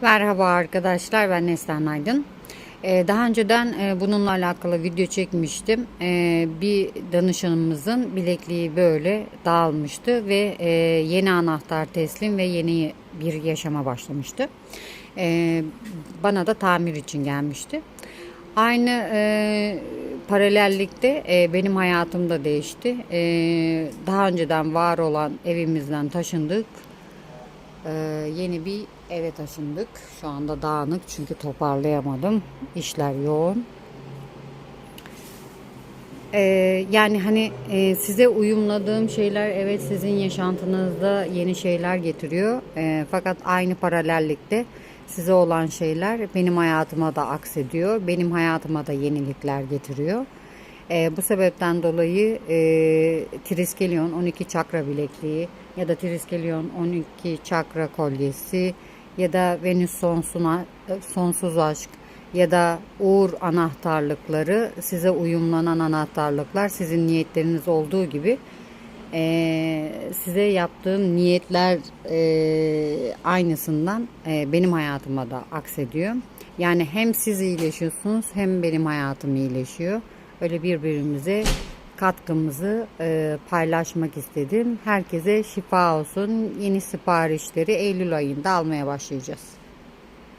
Merhaba arkadaşlar ben Neslihan Aydın. Ee, daha önceden e, bununla alakalı video çekmiştim. Ee, bir danışanımızın bilekliği böyle dağılmıştı ve e, yeni anahtar teslim ve yeni bir yaşama başlamıştı. Ee, bana da tamir için gelmişti. Aynı e, paralellikte e, benim hayatım da değişti. E, daha önceden var olan evimizden taşındık. Ee, yeni bir eve taşındık. Şu anda dağınık çünkü toparlayamadım. İşler yoğun. Ee, yani hani e, size uyumladığım şeyler evet sizin yaşantınızda yeni şeyler getiriyor. Ee, fakat aynı paralellikte size olan şeyler benim hayatıma da aksediyor. Benim hayatıma da yenilikler getiriyor. Ee, bu sebepten dolayı e, Triskelion 12 çakra bilekliği ya da Triskelion 12 çakra kolyesi ya da Venüs sonsuna, sonsuz aşk ya da uğur anahtarlıkları size uyumlanan anahtarlıklar sizin niyetleriniz olduğu gibi e, size yaptığım niyetler e, aynısından e, benim hayatıma da aksediyor. Yani hem siz iyileşiyorsunuz hem benim hayatım iyileşiyor. Öyle birbirimize katkımızı e, paylaşmak istedim. Herkese şifa olsun. Yeni siparişleri Eylül ayında almaya başlayacağız.